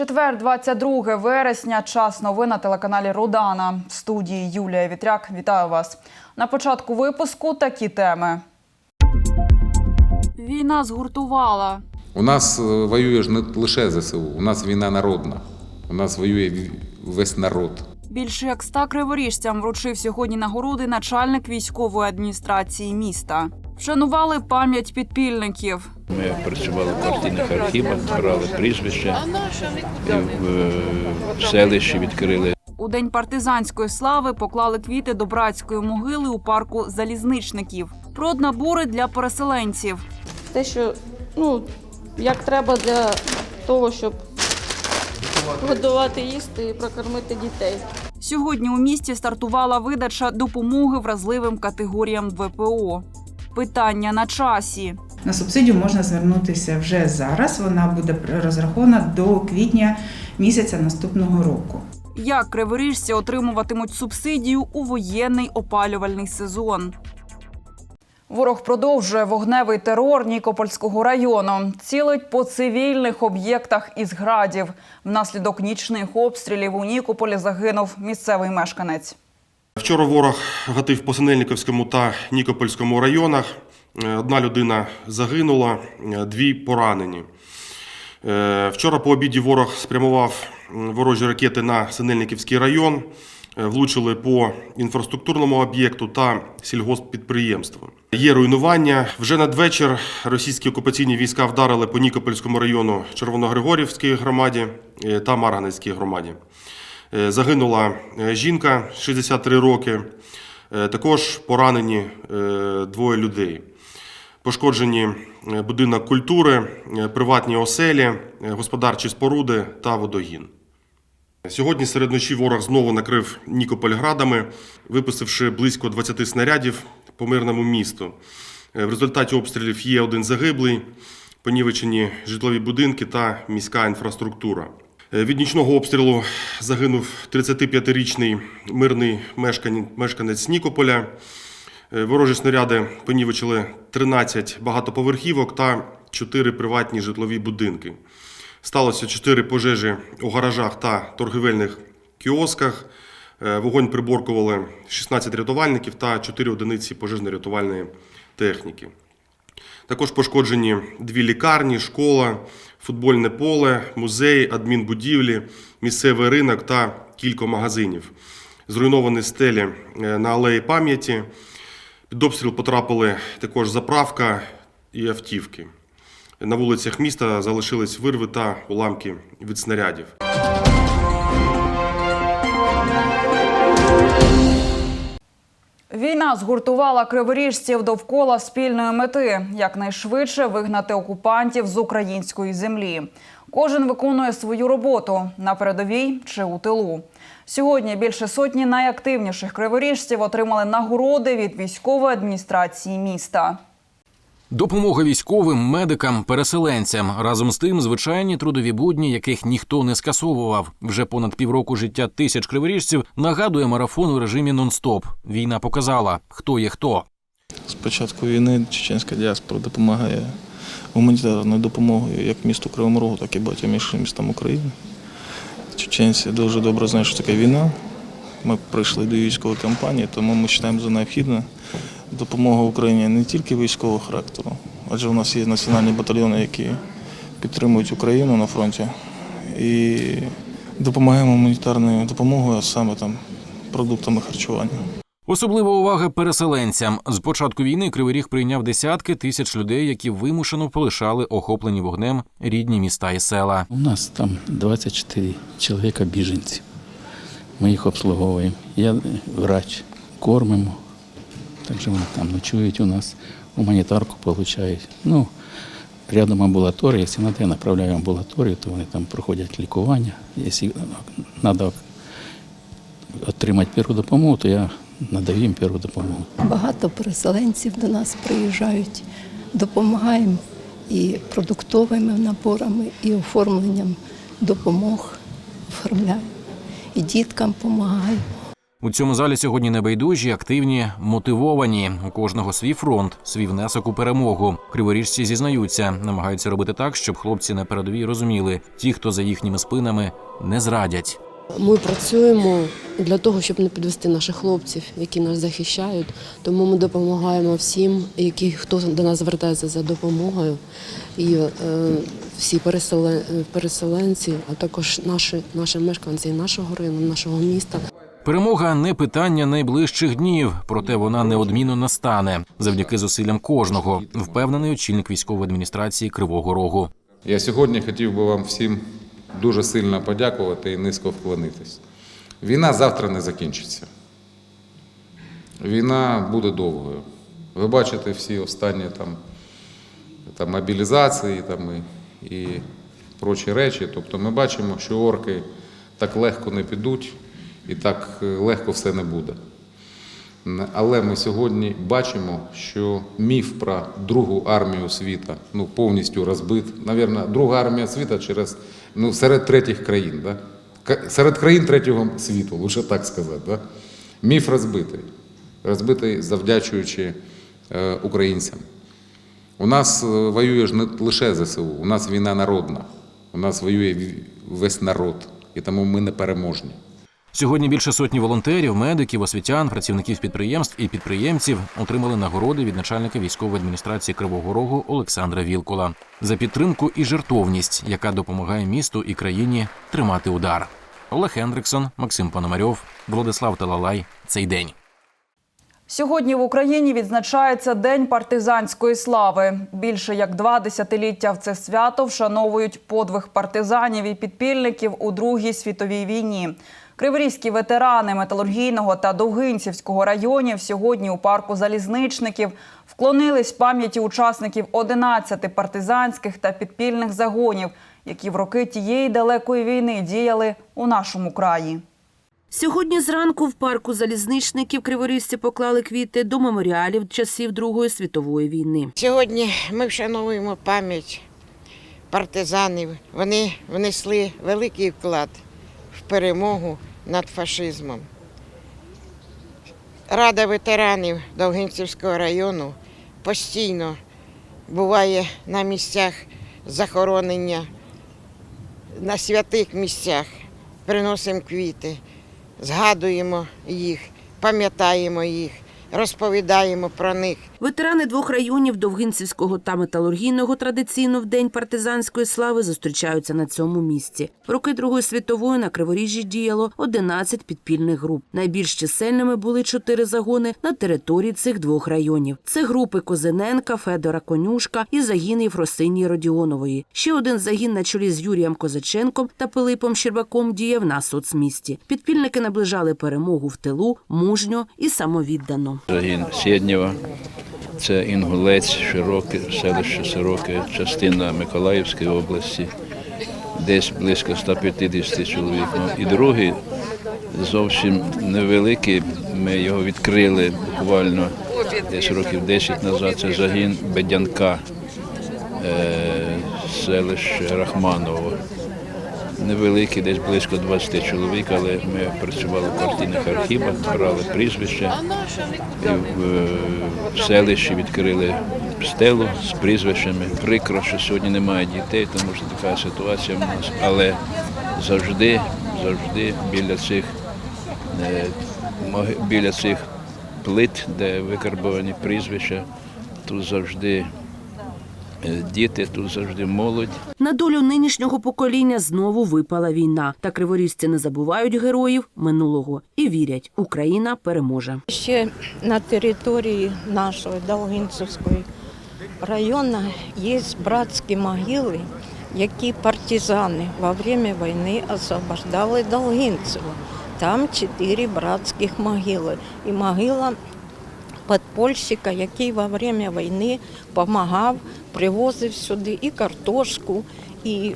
Четвер, 22 вересня. Час новин на телеканалі Рудана. В студії Юлія Вітряк. Вітаю вас. На початку випуску такі теми. Війна згуртувала. У нас е, воює ж не лише ЗСУ, у нас війна народна. У нас воює весь народ. Більше як ста криворіжцям вручив сьогодні нагороди начальник військової адміністрації міста. Вшанували пам'ять підпільників. Ми працювали в партійних архівах, збирали прізвища і в е, селищі відкрили У день партизанської слави поклали квіти до братської могили у парку залізничників. Проднабори для переселенців. те, що ну, як треба для того, щоб годувати їсти і прокормити дітей. Сьогодні у місті стартувала видача допомоги вразливим категоріям ВПО. Питання на часі. На субсидію можна звернутися вже зараз. Вона буде розрахована до квітня місяця наступного року. Як криворіжці отримуватимуть субсидію у воєнний опалювальний сезон? Ворог продовжує вогневий терор Нікопольського району. Цілить по цивільних об'єктах із градів. Внаслідок нічних обстрілів у Нікополі загинув місцевий мешканець. Вчора ворог гатив по Синельниковському та Нікопольському районах. Е, Одна людина загинула, е, дві поранені. Е, Вчора по обіді ворог спрямував ворожі ракети на Синельниківський район, влучили по інфраструктурному об'єкту та сільгосппідприємству. Є руйнування. Вже надвечір російські окупаційні війська вдарили по Нікопольському району Червоногригорівській громаді та Марганецькій громаді. Е, Загинула е, жінка 63 роки. Е, Також поранені двоє людей. Пошкоджені будинок культури, приватні оселі, господарчі споруди та водогін. Сьогодні серед ночі ворог знову накрив Нікополь градами, випустивши близько 20 снарядів по мирному місту. В результаті обстрілів є один загиблий, понівечені житлові будинки та міська інфраструктура. Е, Від нічного обстрілу загинув 35-річний мирний мешканець Нікополя. Е, Ворожі снаряди понівечили 13 багатоповерхівок та 4 приватні житлові будинки. Сталося 4 пожежі у гаражах та торгівельних кіосках. Е, Вогонь приборкували 16 рятувальників та 4 одиниці пожежно-рятувальної техніки. Також пошкоджені дві лікарні, школа, футбольне поле, музей, адмінбудівлі, місцевий ринок та кілька магазинів. Зруйновані стелі е, на алеї пам'яті. Під обстріл потрапили також заправка і автівки. На вулицях міста залишились вирви та уламки від снарядів. Війна згуртувала криворіжців довкола спільної мети якнайшвидше вигнати окупантів з української землі. Кожен виконує свою роботу на передовій чи у тилу. Сьогодні більше сотні найактивніших криворіжців отримали нагороди від військової адміністрації міста. Допомога військовим, медикам, переселенцям разом з тим звичайні трудові будні, яких ніхто не скасовував. Вже понад півроку життя тисяч криворіжців нагадує марафон у режимі нон-стоп. Війна показала, хто є хто. З початку війни чеченська діаспора допомагає гуманітарною допомогою як місту Кривому Рогу, так і багатьом іншим містам України. Чеченці дуже добре знають, що таке війна. Ми прийшли до військової кампанії, тому ми вважаємо за необхідне допомога Україні не тільки військового характеру, адже у нас є національні батальйони, які підтримують Україну на фронті. І допомагаємо гуманітарною допомогою, а саме там продуктами харчування. Особлива увага переселенцям. З початку війни Кривий Ріг прийняв десятки тисяч людей, які вимушено полишали охоплені вогнем рідні міста і села. У нас там 24 чоловіка біженців. Ми їх обслуговуємо. Я врач, кормимо. Так що вони там ночують у нас, гуманітарку отримують. Ну, рядом амбулаторія, якщо треба, я направляю амбулаторію, то вони там проходять лікування. Якщо треба отримати першу допомогу, то я надаю їм першу допомогу. Багато переселенців до нас приїжджають, допомагаємо і продуктовими наборами, і оформленням допомог оформляємо, і діткам допомагаємо. У цьому залі сьогодні небайдужі, активні, мотивовані. У кожного свій фронт, свій внесок у перемогу. Криворіжці зізнаються, намагаються робити так, щоб хлопці на передовій розуміли, ті, хто за їхніми спинами, не зрадять. Ми працюємо для того, щоб не підвести наших хлопців, які нас захищають. Тому ми допомагаємо всім, які хто до нас звертається за допомогою, і е, всі переселен, переселенці, а також наші, наші мешканці нашого району, нашого міста. Перемога не питання найближчих днів, проте вона неодмінно настане завдяки зусиллям кожного, впевнений очільник військової адміністрації Кривого Рогу. Я сьогодні хотів би вам всім дуже сильно подякувати і низько вклонитись. Війна завтра не закінчиться. Війна буде довгою. Ви бачите всі останні там, там мобілізації там, і, і прочі речі. Тобто ми бачимо, що орки так легко не підуть і так е, легко все не буде. Але ми сьогодні бачимо, що міф про другу армію світа ну, повністю розбит. Навірно, друга армія світа через ну, серед третіх країн. Да? Серед країн третього світу, лише так сказати. Да? Міф розбитий. Розбитий завдячуючи е, українцям. У нас е, воює ж не лише ЗСУ, у нас війна народна. У нас воює весь народ, і тому ми не переможні. Сьогодні більше сотні волонтерів, медиків, освітян, працівників підприємств і підприємців отримали нагороди від начальника військової адміністрації Кривого Рогу Олександра Вілкула за підтримку і жертовність, яка допомагає місту і країні тримати удар. Олег Хендриксон, Максим Пономарьов, Владислав Талалай. Цей день. Сьогодні в Україні відзначається День партизанської слави. Більше як два десятиліття в це свято вшановують подвиг партизанів і підпільників у Другій світовій війні. Криворізькі ветерани металургійного та Довгинцівського районів сьогодні у парку залізничників вклонились пам'яті учасників 11 партизанських та підпільних загонів, які в роки тієї далекої війни діяли у нашому краї. Сьогодні зранку в парку залізничників криворізці поклали квіти до меморіалів часів Другої світової війни. Сьогодні ми вшановуємо пам'ять партизанів. Вони внесли великий вклад в перемогу над фашизмом. Рада ветеранів Довгинцівського району постійно буває на місцях захоронення, на святих місцях. Приносимо квіти, згадуємо їх, пам'ятаємо їх, розповідаємо про них. Ветерани двох районів Довгинцівського та Металургійного традиційно в День партизанської слави зустрічаються на цьому місці. Роки Другої світової на Криворіжжі діяло 11 підпільних груп. Найбільш чисельними були чотири загони на території цих двох районів. Це групи Козиненка, Федора Конюшка і загін Єфросинії Родіонової. Ще один загін на чолі з Юрієм Козаченком та Пилипом Щербаком діяв на соцмісті. Підпільники наближали перемогу в тилу мужньо і самовіддано. Загін Сєднєва, це Інгулець, Широке, селище Широке, частина Миколаївської області, десь близько 150 чоловік. Ну, і другий зовсім невеликий. Ми його відкрили буквально десь років 10 назад. Це загін Бедянка, е, селище Рахманово. Невеликий, десь близько 20 чоловік, але ми працювали в партійних архівах, брали прізвища. І в, е, в селищі відкрили стелу з прізвищами. Прикро, що сьогодні немає дітей, тому що така ситуація в нас. Але завжди, завжди біля цих, е, біля цих плит, де викарбовані прізвища, тут завжди діти, тут завжди молодь. На долю нинішнього покоління знову випала війна. Та криворізці не забувають героїв минулого і вірять, Україна переможе. Ще на території нашого Долгинцевського району є братські могили, які партизани во время війни освобождали Долгинцево. Там чотири братських могили. І могила подпольщика, який во время війни допомагав, привозив сюди і картошку, і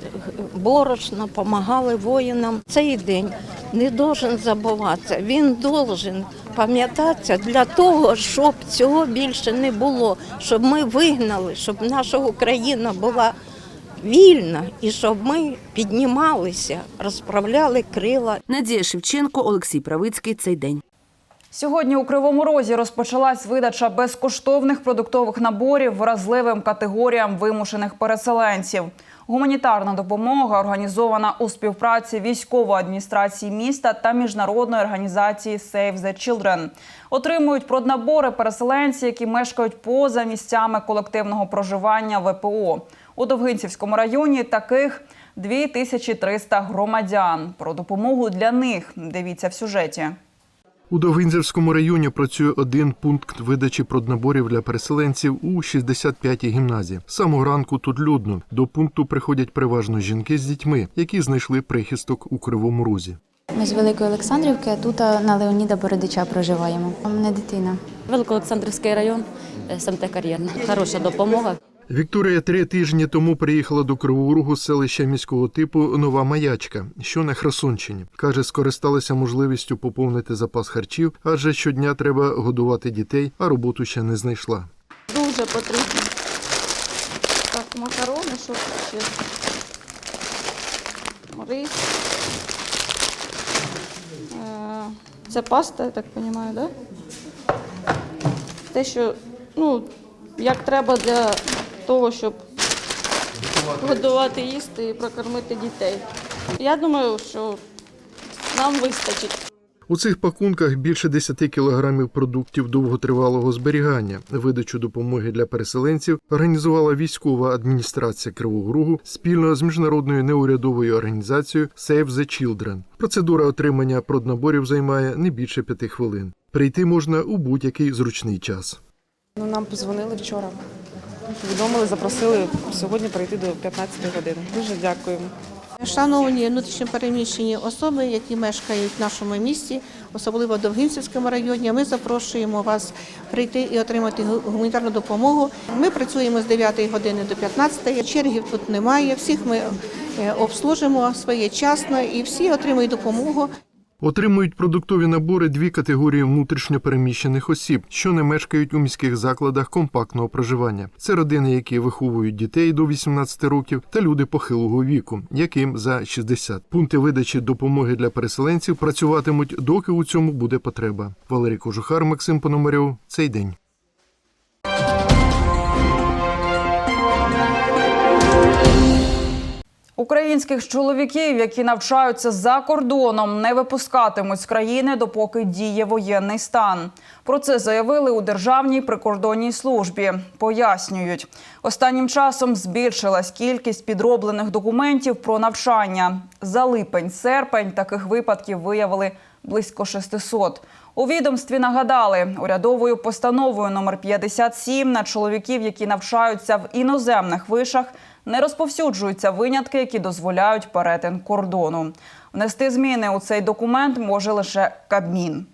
борошно, допомагали воїнам. Цей день не должен забуватися. Він должен пам'ятатися для того, щоб цього більше не було, щоб ми вигнали, щоб наша Україна була вільна і щоб ми піднімалися, розправляли крила. Надія Шевченко, Олексій Правицький. Цей день. Сьогодні у Кривому Розі розпочалась видача безкоштовних продуктових наборів вразливим категоріям вимушених переселенців. Гуманітарна допомога організована у співпраці військової адміністрації міста та міжнародної організації Save the Children. Отримують проднабори переселенці, які мешкають поза місцями колективного проживання ВПО. У Довгинцівському районі таких 2300 громадян. Про допомогу для них дивіться в сюжеті. У Довгинзівському районі працює один пункт видачі проднаборів для переселенців у 65-й гімназії. З самого ранку тут людно. До пункту приходять переважно жінки з дітьми, які знайшли прихисток у Кривому Розі. Ми з Великої Олександрівки, а тут на Леоніда Бородича проживаємо. У мене дитина. Великоолександрівський район, е, СМТ Кар'єрна. Хороша допомога. Вікторія три тижні тому приїхала до з селища міського типу Нова Маячка, що на Херсонщині. Каже, скористалася можливістю поповнити запас харчів, адже щодня треба годувати дітей, а роботу ще не знайшла. Дуже потрібно. Так, макарони, що ще? Рис. Е, Це паста, я так розумію, так? Да? Те, що, ну, як треба для того, щоб годувати, їсти і прокормити дітей. Я думаю, що нам вистачить. У цих пакунках більше 10 кілограмів продуктів довготривалого зберігання. Видачу допомоги для переселенців організувала військова адміністрація Кривого Рогу спільно з міжнародною неурядовою організацією Save the Children. Процедура отримання проднаборів займає не більше п'яти хвилин. Прийти можна у будь-який зручний час. Ну, нам позвонили вчора. Повідомили, запросили сьогодні прийти до 15 години. Дуже дякуємо. Шановні внутрішньопереміщені особи, які мешкають в нашому місті, особливо в Довгинцівському районі, ми запрошуємо вас прийти і отримати гуманітарну допомогу. Ми працюємо з 9 години до 15, чергів тут немає. Всіх ми е, обслужимо своєчасно і всі отримують допомогу. Отримують продуктові набори дві категорії внутрішньопереміщених осіб, що не мешкають у міських закладах компактного проживання. Це родини, які виховують дітей до 18 років, та люди похилого віку, яким за 60. Пункти видачі допомоги для переселенців працюватимуть, доки у цьому буде потреба. Валерій Кожухар, Максим Пономарьов. Цей день. Українських чоловіків, які навчаються за кордоном, не випускатимуть з країни, допоки діє воєнний стан. Про це заявили у Державній прикордонній службі. Пояснюють, останнім часом збільшилась кількість підроблених документів про навчання. За липень-серпень таких випадків виявили близько 600. У відомстві нагадали, урядовою постановою номер 57 на чоловіків, які навчаються в іноземних вишах, не розповсюджуються винятки, які дозволяють перетин кордону. Внести зміни у цей документ може лише Кабмін.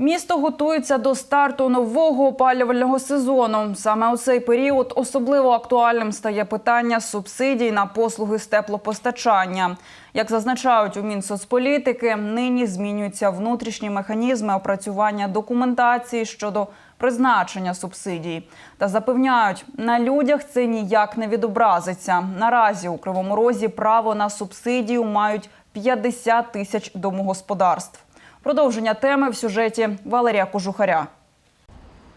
Місто готується до старту нового опалювального сезону. Саме у цей період особливо актуальним стає питання субсидій на послуги з теплопостачання. Як зазначають у Мінсоцполітики, нині змінюються внутрішні механізми опрацювання документації щодо призначення субсидій. Та запевняють, на людях це ніяк не відобразиться. Наразі у Кривому Розі право на субсидію мають 50 тисяч домогосподарств. Продовження теми в сюжеті Валерія Кожухаря.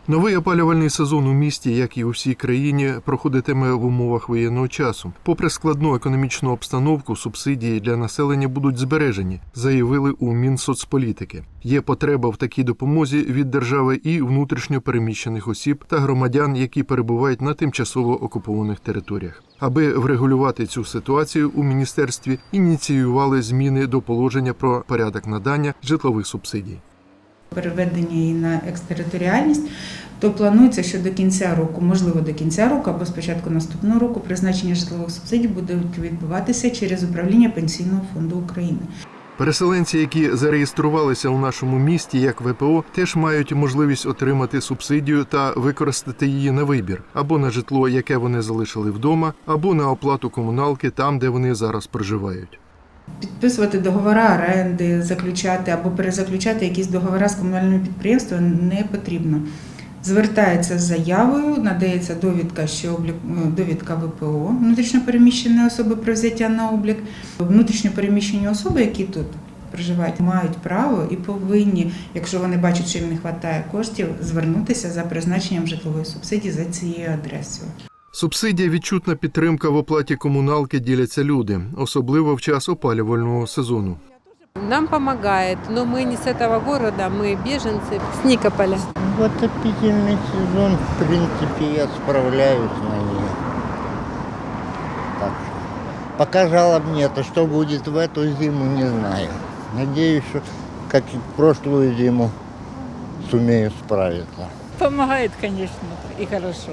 Новий опалювальний сезон у місті, як і у всій країні, проходитиме в умовах воєнного часу. Попри складну економічну обстановку, субсидії для населення будуть збережені, заявили у Мінсоцполітики. Є потреба в такій допомозі від держави і внутрішньо переміщених осіб та громадян, які перебувають на тимчасово окупованих територіях. Аби врегулювати цю ситуацію, у міністерстві ініціювали зміни до положення про порядок надання житлових субсидій. Переведення її на екстериторіальність, то планується, що до кінця року, можливо, до кінця року або спочатку наступного року, призначення житлових субсидій буде відбуватися через управління Пенсійного фонду України. Переселенці, які зареєструвалися у нашому місті як ВПО, теж мають можливість отримати субсидію та використати її на вибір або на житло, яке вони залишили вдома, або на оплату комуналки там, де вони зараз проживають. Підписувати договори оренди, заключати або перезаключати якісь договори з комунальними підприємствами не потрібно. звертається з заявою, надається довідка, що облік е, довідка ВПО внутрішньопереміщеної особи про взяття на облік. Внутрішньопереміщені особи, які тут проживають, мають право і повинні, якщо вони бачать, що їм не вистачає коштів, звернутися за призначенням житлової субсидії за цією адресою. Субсидія відчутна підтримка в оплаті комуналки діляться люди, особливо в час опалювального сезону. Нам помогает, но мы не с этого города, мы беженцы с Никополя. В отопительный сезон, в принципе, я справляюсь на ней. Так что пока жалоб нет. А что будет в эту зиму, не знаю. Надеюсь, что как и в прошлую зиму сумею справиться. Помогает, конечно, и хорошо.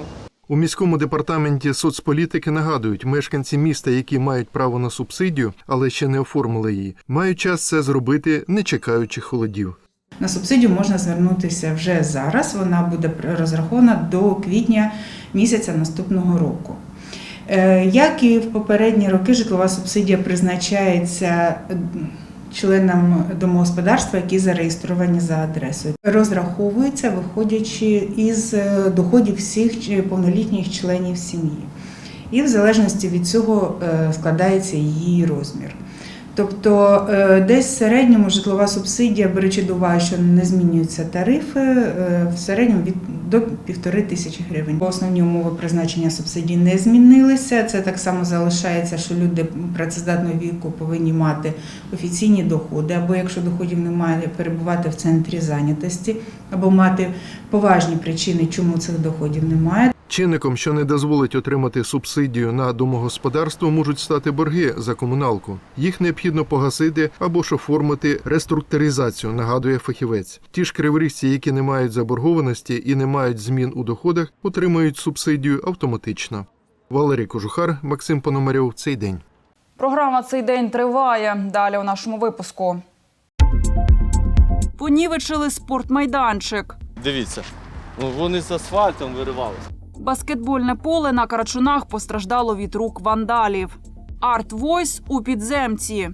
У міському департаменті соцполітики нагадують, мешканці міста, які мають право на субсидію, але ще не оформили її, мають час це зробити, не чекаючи холодів. На субсидію можна звернутися вже зараз. Вона буде розрахована до квітня місяця наступного року. Е, Як і в попередні роки, житлова субсидія призначається членам домогосподарства, які зареєстровані за адресою. Розраховується, виходячи із е, доходів всіх повнолітніх членів сім'ї. І в залежності від цього е, складається її розмір. Тобто е, десь в середньому житлова субсидія, беручи до уваги, що не змінюються тарифи, е, в середньому від до півтори тисячі гривень. Основні умови призначення субсидій не змінилися. Це так само залишається, що люди працездатного віку повинні мати офіційні доходи, або якщо доходів немає, перебувати в центрі зайнятості, або мати поважні причини, чому цих доходів немає. Чинником, що не дозволить отримати субсидію на домогосподарство, можуть стати борги за комуналку. Їх необхідно погасити або ж оформити реструктуризацію, нагадує фахівець. Ті ж криворіжці, які не мають заборгованості і не мають змін у доходах, отримають субсидію автоматично. Валерій Кожухар, Максим Пономарьов. Цей день. Програма цей день триває. Далі у нашому випуску. Понівечили спортмайданчик. Дивіться, ну, вони з асфальтом виривалися. Баскетбольне поле на Карачунах постраждало від рук вандалів. Арт Войс у підземці.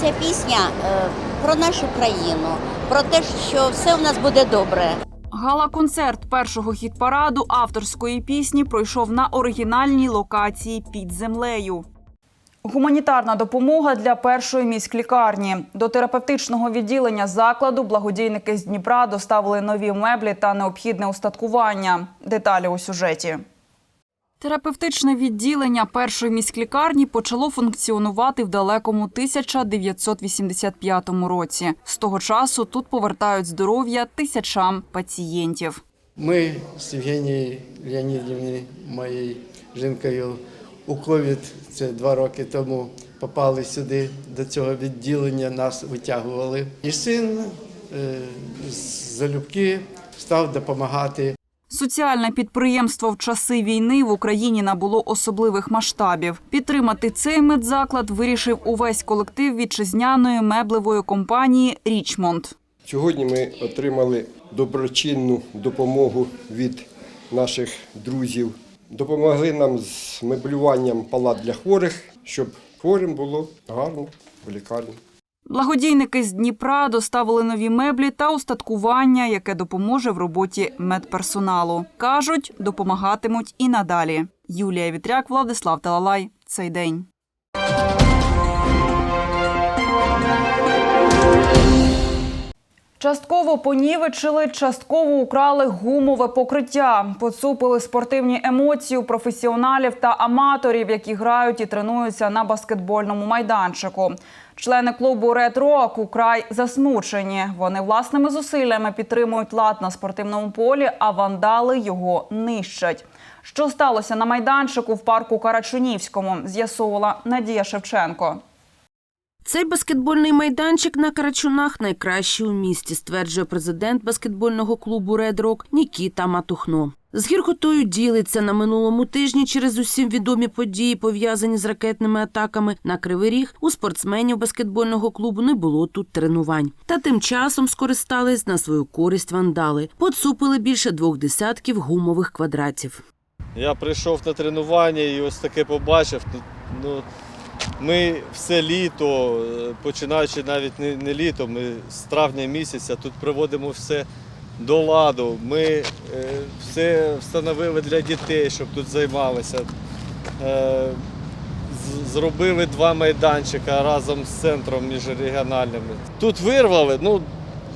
Ця пісня е, про нашу країну, про те, що все в нас буде добре. Гала-концерт першого хіт-параду авторської пісні пройшов на оригінальній локації під землею. Гуманітарна допомога для першої міськлікарні. До терапевтичного відділення закладу благодійники з Дніпра доставили нові меблі та необхідне устаткування. Деталі у сюжеті. Терапевтичне відділення першої міськлікарні почало функціонувати в далекому 1985 році. З того часу тут повертають здоров'я тисячам пацієнтів. Ми з Євгенією Леонідівною, моєю жінкою, у ковід, це два роки тому, попали сюди, до цього відділення, нас витягували. І син е, з залюбки став допомагати. Соціальне підприємство в часи війни в Україні набуло особливих масштабів. Підтримати цей медзаклад вирішив увесь колектив вітчизняної меблевої компанії Річмонд. Сьогодні ми отримали доброчинну допомогу від наших друзів. Допомогли нам з меблюванням палат для хворих, щоб хворим було гарно в лікарні. Благодійники з Дніпра доставили нові меблі та устаткування, яке допоможе в роботі медперсоналу. Кажуть, допомагатимуть і надалі. Юлія Вітряк, Владислав Талалай. Цей день. Частково понівечили, частково украли гумове покриття, поцупили спортивні емоції у професіоналів та аматорів, які грають і тренуються на баскетбольному майданчику. Члени клубу Ред Рок украй засмучені. Вони власними зусиллями підтримують лад на спортивному полі, а вандали його нищать. Що сталося на майданчику в парку Карачунівському? З'ясовувала Надія Шевченко. Цей баскетбольний майданчик на Карачунах найкращий у місті, стверджує президент баскетбольного клубу Ред Рок Нікіта Матухно. З гіркотою ділиться на минулому тижні через усім відомі події, пов'язані з ракетними атаками на Кривий Ріг. У спортсменів баскетбольного клубу не було тут тренувань. Та тим часом скористались на свою користь вандали. Поцупили більше двох десятків гумових квадратів. Я прийшов на тренування і ось таке побачив. Ну, Ну, ми все літо, починаючи навіть не, не літо, ми з травня місяця тут проводимо все до ладу. Ми е, все встановили для дітей, щоб тут займалися. Е, Зробили два майданчика разом з центром міжрегіональними. Тут вирвали, ну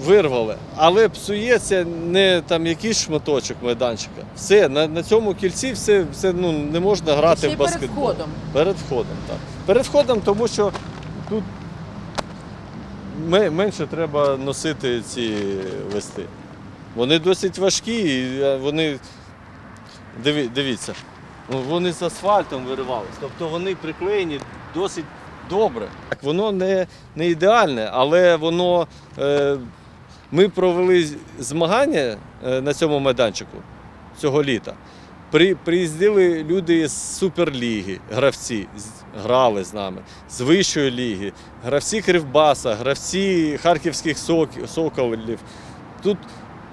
вирвали, але псується не там якийсь шматочок майданчика. Все, на, на цьому кільці все, все ну, не можна грати в баскетбол. перед входом. Перед входом, так. Перед входом, тому що тут менше треба носити ці листи. Вони досить важкі, і е, вони, диві, дивіться, ну, вони з асфальтом виривались. Тобто вони приклеєні досить добре. Так, воно не, не ідеальне, але воно. Е, ми провели змагання е, на цьому майданчику цього літа. При, приїздили люди з Суперліги, гравці, грали з нами, з Вищої ліги, гравці Кривбаса, гравці Харківських Сок- Соколів. Тут,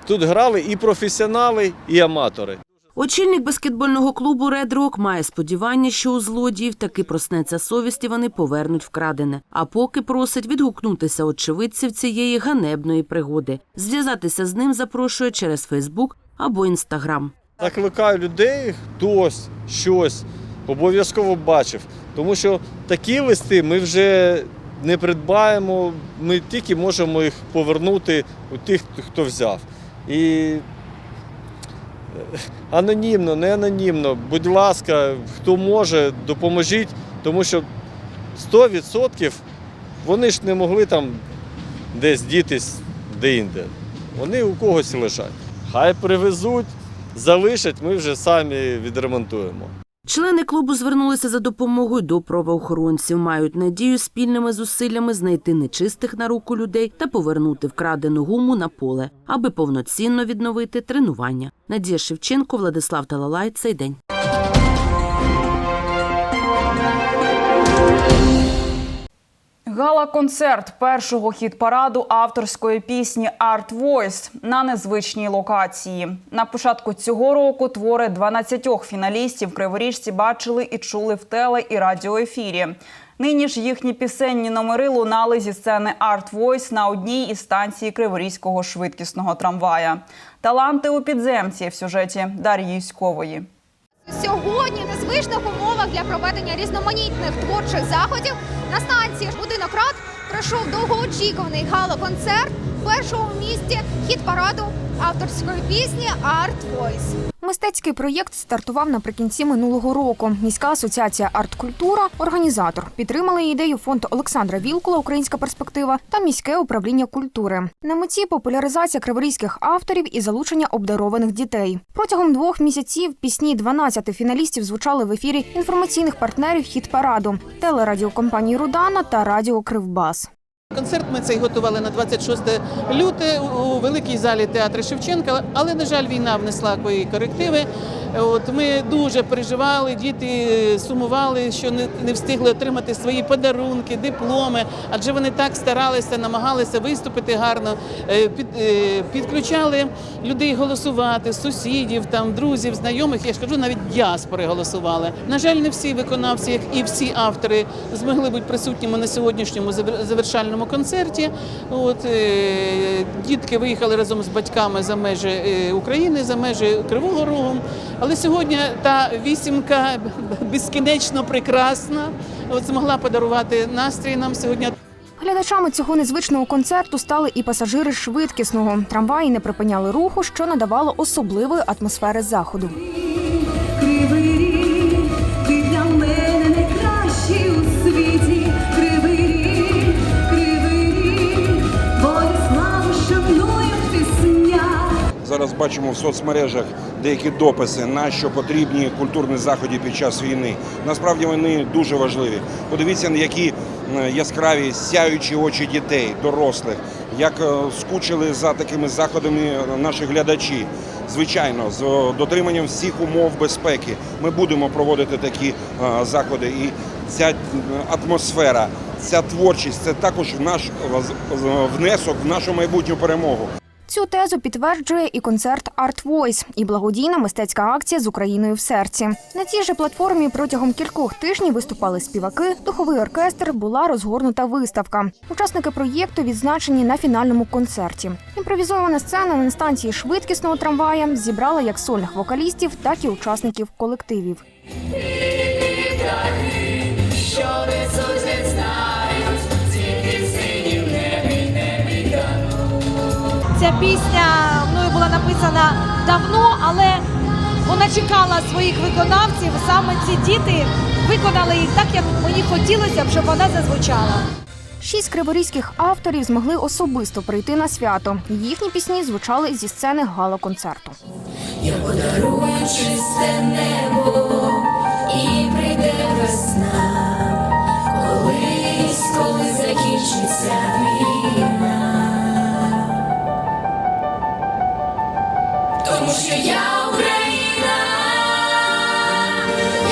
тут грали і професіонали, і аматори. Очільник баскетбольного клубу Ред Рок має сподівання, що у злодіїв таки проснеться совість і вони повернуть вкрадене. А поки просить відгукнутися очевидців цієї ганебної пригоди. Зв'язатися з ним запрошує через Фейсбук або Інстаграм. Закликаю людей, хтось щось обов'язково бачив. Тому що такі листи ми вже не придбаємо, ми тільки можемо їх повернути у тих, хто взяв. І е, анонімно, не анонімно, будь ласка, хто може, допоможіть, тому що 100% вони ж не могли там десь дітись де-інде. Вони у когось лежать. Хай привезуть, залишать, ми вже самі відремонтуємо. Члени клубу звернулися за допомогою до правоохоронців. Мають надію спільними зусиллями знайти нечистих на руку людей та повернути вкрадену гуму на поле, аби повноцінно відновити тренування. Надія Шевченко, Владислав Талалай. Цей день. Гала-концерт першого хіт-параду авторської пісні «Art Voice» на незвичній локації. На початку цього року твори 12 фіналістів криворіжці бачили і чули в теле і радіоефірі. Нині ж їхні пісенні номери лунали зі сцени «Art Voice» на одній із станцій Криворізького швидкісного трамвая. Таланти у підземці в сюжеті Дар'ї Юськової. Сьогодні в незвичних умовах для проведення різноманітних творчих заходів на станції Будинок Рад пройшов довгоочікуваний гала-концерт першого в місті хіт-параду авторської пісні «Art Voice». Мистецький проєкт стартував наприкінці минулого року. Міська асоціація «Арткультура» – організатор. Підтримали ідею фонд Олександра Вілкула Українська перспектива та міське управління культури. На меті популяризація криворізьких авторів і залучення обдарованих дітей. Протягом двох місяців пісні 12 фіналістів звучали в ефірі інформаційних партнерів хіт-параду телерадіокомпанії Рудана та Радіо Кривбас. Концерт ми цей готували на 26 люте у великій залі театру Шевченка, але на жаль, війна внесла свої корективи. От ми дуже переживали, діти сумували, що не, встигли отримати свої подарунки, дипломи, адже вони так старалися, намагалися виступити гарно, Е, е, підключали людей голосувати, сусідів, там друзів, знайомих. Я ж кажу, навіть діаспори голосували. На жаль, не всі виконавці, як і всі автори, змогли бути присутніми на сьогоднішньому завер- завершальному концерті. От е, дітки виїхали разом з батьками за межі е, України, за межі Кривого Рогу. Але сьогодні та вісімка безкінечно прекрасна. От змогла подарувати настрій нам сьогодні. Глядачами цього незвичного концерту стали і пасажири швидкісного. Трамваї не припиняли руху, що надавало особливої атмосфери заходу. Зараз бачимо в соцмережах деякі дописи, на що потрібні культурні заходи під час війни. Насправді вони дуже важливі. Подивіться, які е, яскраві сяючі очі дітей, дорослих, як е, скучили за такими заходами наші глядачі. Звичайно, з дотриманням всіх умов безпеки ми будемо проводити такі е, заходи. І ця атмосфера, ця творчість це також наш внесок в нашу майбутню перемогу. Цю тезу підтверджує і концерт Art Voice, і благодійна мистецька акція з Україною в серці. На цій же платформі протягом кількох тижнів виступали співаки, духовий оркестр, була розгорнута виставка. Учасники проєкту відзначені на фінальному концерті. Імпровізована сцена на станції швидкісного трамвая зібрала як сольних вокалістів, так і учасників колективів. Пісня мною була написана давно, але вона чекала своїх виконавців. Саме ці діти виконали їх так, як мені хотілося б, щоб вона зазвучала. Шість криворізьких авторів змогли особисто прийти на свято. Їхні пісні звучали зі сцени гала-концерту. Я подарую чисте небо і прийде весна, колись, коли закінчиться що я Україна,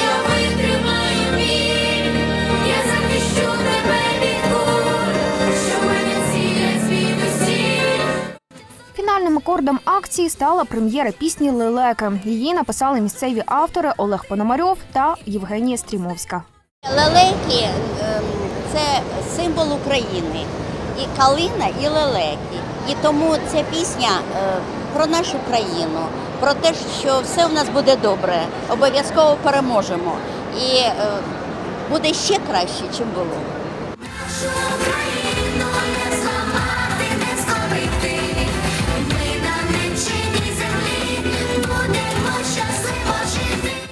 я витримаю біль, я захищу тебе від куль, що мене цілять звідусіль. Фінальним акордом акції стала прем'єра пісні Лелеки. Її написали місцеві автори Олег Пономарьов та Євгенія Стрімовська. Лелеки ем, це символ України. І калина, і лелеки. І тому ця пісня е, про нашу країну, про те, що все в нас буде добре, обов'язково переможемо. І е, буде ще краще, чим було.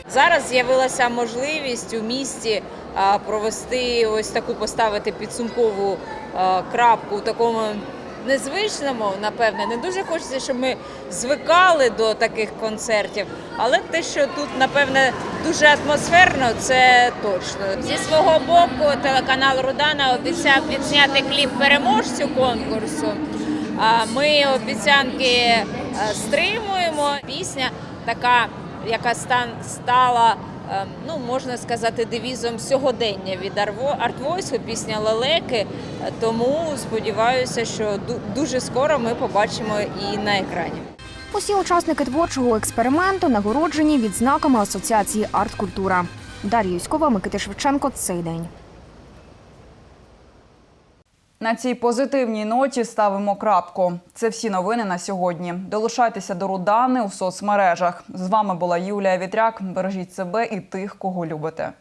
Зараз з'явилася можливість у місті провести ось таку поставити підсумкову крапку у такому незвичному, напевне. Не дуже хочеться, щоб ми звикали до таких концертів, але те, що тут, напевне, дуже атмосферно, це точно. Зі свого боку, телеканал Рудана обіцяв відзняти кліп переможцю конкурсу. А Ми обіцянки е, стримуємо. Пісня така, яка стан стала, ну можна сказати, девізом сьогодення від Артвойсу, пісня Лелеки. Е, Тому сподіваюся, що дуже скоро ми побачимо і на екрані. Усі учасники творчого експерименту нагороджені відзнаками Асоціації арт-культура. Дар'я Юськова, Микита Шевченко. Цей день. На цій позитивній ноті ставимо крапку. Це всі новини на сьогодні. Долучайтеся до Рудани у соцмережах. З вами була Юлія Вітряк. Бережіть себе і тих, кого любите.